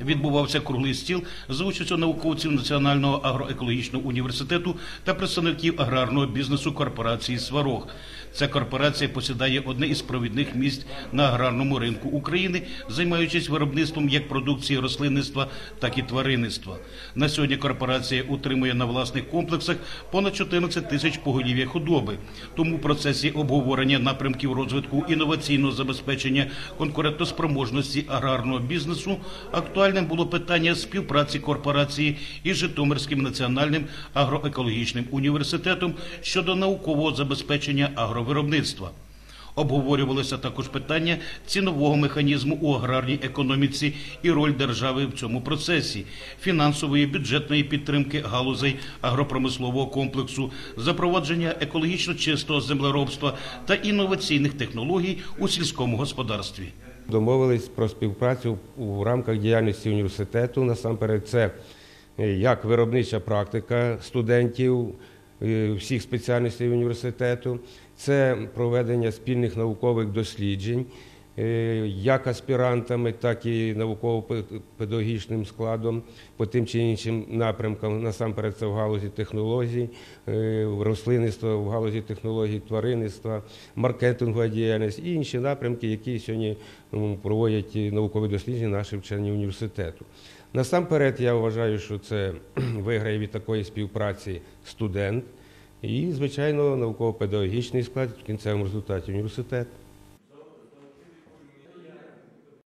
Відбувався круглий стіл за участю науковців Національного агроекологічного університету та представників аграрного бізнесу корпорації Сварог. Ця корпорація посідає одне із провідних місць на аграрному ринку України, займаючись виробництвом як продукції рослинництва, так і тваринництва. На сьогодні корпорація утримує на власних комплексах понад 14 тисяч поголів'я худоби. Тому в процесі обговорення напрямків розвитку інноваційного забезпечення конкурентоспроможності аграрного бізнесу актуальним було питання співпраці корпорації із Житомирським національним агроекологічним університетом щодо наукового забезпечення агровиробництва. Обговорювалося також питання цінового механізму у аграрній економіці і роль держави в цьому процесі, фінансової бюджетної підтримки галузей агропромислового комплексу, запровадження екологічно чистого землеробства та інноваційних технологій у сільському господарстві. Домовились про співпрацю у рамках діяльності університету. Насамперед, це е, як виробнича практика студентів всіх спеціальностей університету, це проведення спільних наукових досліджень. Е, Як аспірантами, так і науково-педагогічним складом по тим чи іншим напрямкам. Насамперед, це в галузі технологій, е, рослинництва, в галузі технологій тваринництва, маркетингова діяльність і інші напрямки, які сьогодні проводять наукові дослідження наші вчені університету. Насамперед, я вважаю, що це виграє від такої співпраці студент і, звичайно, науково-педагогічний склад в кінцевому результаті університет.